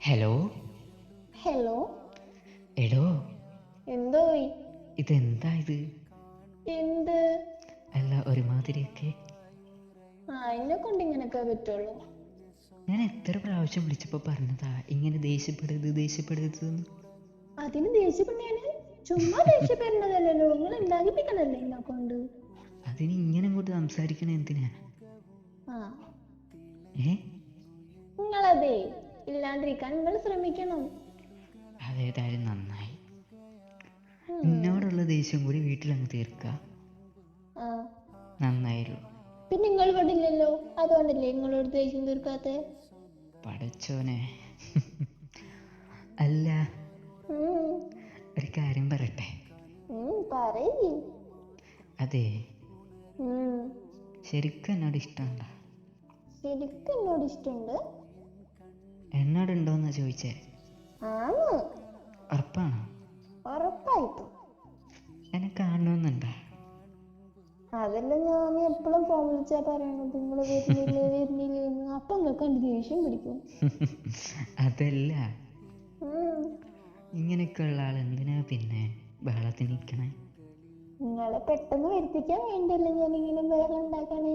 Hello? Hello? എടോ? എന്തോ? ഇത് എന്താ ഇത്? എന്ത്? അല്ല ഒരുമാതിരിയൊക്കെ. ആ എന്നെ കൊണ്ട് ഇങ്ങനൊക്കെ പറ്റുള്ളൂ. ഞാൻ എത്ര പ്രാവശ്യം വിളിച്ചപ്പോ പറഞ്ഞതാ ഇങ്ങനെ ദേഷ്യപ്പെടരുത് ദേഷ്യപ്പെടരുത് അതിന് ദേഷ്യപ്പെടാണ് ചുമ്മാ ദേഷ്യപ്പെടുന്നതല്ലല്ലോ നിങ്ങൾ ഉണ്ടാക്കിപ്പിക്കണല്ലേ എന്നെ കൊണ്ട്? അതിന് ഇങ്ങനെ അങ്ങോട്ട് സംസാരിക്കണ എന്തിനാ? ഏ? നിങ്ങളതേ. ഇല്ലാണ്ടിരിക്കാൻ നിങ്ങൾ ശ്രമിക്കണം. അതേതായാലും നന്നായി. എന്നോടുള്ള ദേഷ്യം കൂടി വീട്ടിൽ അങ്ങ് തീർക്ക നന്നായിരുന്നു പിന്നെ നിങ്ങൾ ഇവിടെ ഇല്ലല്ലോ അതുകൊണ്ടല്ലേ നിങ്ങളോട് ദേഷ്യം തീർക്കാത്തെ? പഠിച്ചോനെ അല്ല. ഒരു കാര്യം പറയട്ടെ? അതെ. ശരിക്കും എന്നോട് ഇഷ്ടമുണ്ടോ? ശരിക്കും എന്നോട് ഇഷ്ടമുണ്ട്. എന്നോടുണ്ടോന്നാ ചോദിച്ചേ? ആണ് ഉറപ്പാണോ? ഉറപ്പായിട്ടും. എന്നെ കാണണമെന്നുണ്ടോ അതല്ല ഞാൻ എപ്പോഴും ഫോൺ വിളിച്ചാ പറയണത്. നിങ്ങൾ വരുന്നില്ലേ വരുന്നില്ലേ എന്ന്. അപ്പൊ നിങ്ങൾക്ക് കണ്ട് ദേഷ്യം പിടിക്കും? അതല്ല. ഉം. ഇങ്ങനെയൊക്കെ ഉള്ള ആൾ എന്തിനാ പിന്നെ ബഹളത്തിന് നിൽക്കണേ നിങ്ങളെ പെട്ടെന്ന് വരുത്തിക്കാൻ വേണ്ടിയല്ലേ ഞാൻ ഇങ്ങനെ ബഹളം ഉണ്ടാക്കണേ.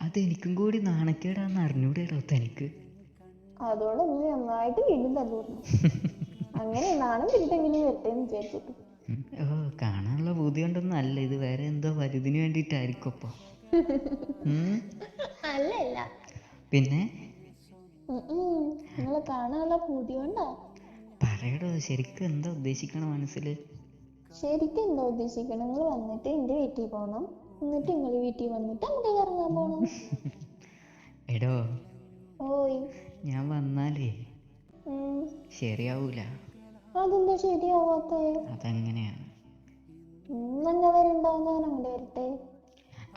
അതെനിക്കും കൂടി നാണക്കേടാന്ന് അറിഞ്ഞൂടെടോ തനിക്ക്. അതോടെ നീ നന്നായിട്ട് വീണ്ടും തല്ലുന്നു അങ്ങനെ നാണം എങ്ങനെ വരട്ടെ എന്ന് വിചാരിച്ചിട്ട്. ഓ കാണാനുള്ള ബുദ്ധി കൊണ്ടൊന്നും അല്ല ഇത് വേറെ എന്തോ വലുതിന് വേണ്ടിയിട്ടായിരിക്കും അല്ലല്ല. അല്ല അല്ല പിന്നെ നിങ്ങളെ കാണാനുള്ള ബുദ്ധി കൊണ്ടാ പറയടോ ശരിക്കും എന്താ ഉദ്ദേശിക്കണ മനസ്സിൽ? ശരിക്കും എന്താ ഉദ്ദേശിക്കണം? നിങ്ങൾ വന്നിട്ട് എന്റെ വീട്ടിൽ പോകണം എന്നിട്ട് നിങ്ങൾ വീട്ടിൽ വന്നിട്ട് അങ്ങോട്ട് കറങ്ങാൻ പോണം. എടോ ഓയ് ഞാൻ വന്നാലേ. ശരിയാവൂല. അതെന്താ ശരിയാവാത്ത? അതെങ്ങനെയാണ്. നല്ല വരണ്ടാവും ഞാൻ അങ്ങോട്ട് വരട്ടെ.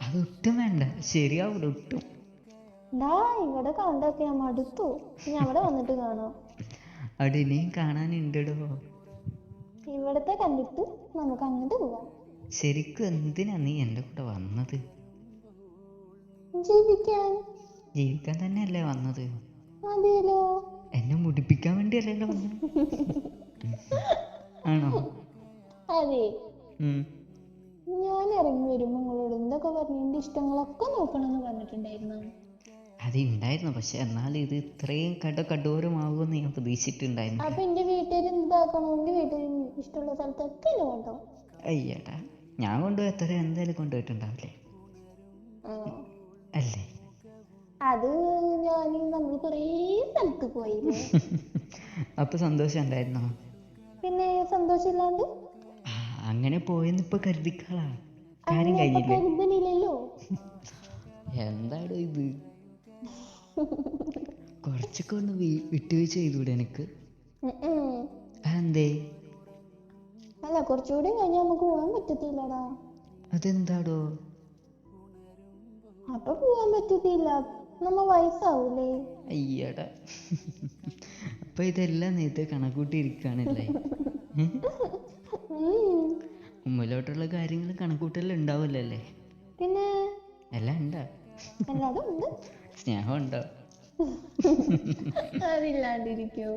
അതൊട്ടും വേണ്ട. ശരിയാവൂല ഒട്ടും. ഡാ ഇവിടെ കണ്ടൊക്കെ ഞാൻ മടുത്തു. ഇനി അവിടെ വന്നിട്ട് കാണാം. അവിടെ ഇനിയും കാണാനുണ്ടോ ഇവിടത്തെ കണ്ടിട്ട് നമുക്ക് അങ്ങോട്ട് പോവാം. ശരിക്കും എന്തിനാ നീ എന്റെ കൂടെ വന്നത്? ജീവിക്കാൻ. ജീവിക്കാൻ തന്നെയല്ലേ വന്നത്? എന്നെ മുടിപ്പിക്കാൻ വേണ്ടിയല്ലല്ലോ വന്നത്. ആണോ? അതെ. ഞാൻ ഇറങ്ങി വരുമ്പോൾ നിങ്ങളോട് എന്തൊക്കെ പറഞ്ഞു? എന്റെ ഇഷ്ടങ്ങളൊക്കെ നോക്കണമെന്ന് പറഞ്ഞിട്ടുണ്ടായിരുന്നു. അത് ഉണ്ടായിരുന്നു പക്ഷെ എന്നാൽ ഇത് ഇത്രയും കട കടോരമാകുമെന്ന് ഞാൻ പ്രതീക്ഷിച്ചിട്ടുണ്ടായിരുന്നു അപ്പൊ എന്റെ വീട്ടുകാർ എന്താക്കണം എന്റെ വീട്ടുകാർ ഇഷ്ടമുള്ള സ്ഥലത്തൊക്കെ എന്നെ കൊണ്ടോ? അയ്യടാ. ഞാൻ കൊണ്ടുപോയി എത്ര എന്തായാലും കൊണ്ടുപോയിട്ടുണ്ടാവില്ലേ? അല്ലേ? അത് ഞാൻ നമ്മൾ കൊറേ സ്ഥലത്ത് പോയി അപ്പൊ സന്തോഷം ഉണ്ടായിരുന്നോ? പിന്നെ സന്തോഷമില്ലാണ്ട്? അങ്ങനെ പോയെന്ന് ഇപ്പൊ കരുതിക്കളാ. കാര്യം എന്താടോ ഇത്? കുറച്ചൊക്കെ ഒന്ന് വിട്ടുവീഴ്ച ചെയ്തൂടെ എനിക്ക്. അതെന്തേ? അല്ല കുറച്ചുകൂടി കഴിഞ്ഞാൽ നമുക്ക് പോകാൻ പറ്റത്തില്ലടാ. അതെന്താടോ? അപ്പൊ പോവാൻ പറ്റത്തില്ല. നമ്മ വയസ്സാവൂലേ? അയ്യടാ. അപ്പൊ ഇതെല്ലാം നേരത്തെ കണക്കൂട്ടി ഇരിക്കുകയാണല്ലേ ഉം. മുമ്പിലോട്ടുള്ള കാര്യങ്ങൾ കണക്കൂട്ടലെല്ലാം ഉണ്ടാവില്ലല്ലേ? പിന്നെ? എല്ലാം ഉണ്ട്? സ്നേഹം ഉണ്ടോ. അതില്ലാണ്ടിരിക്കോ.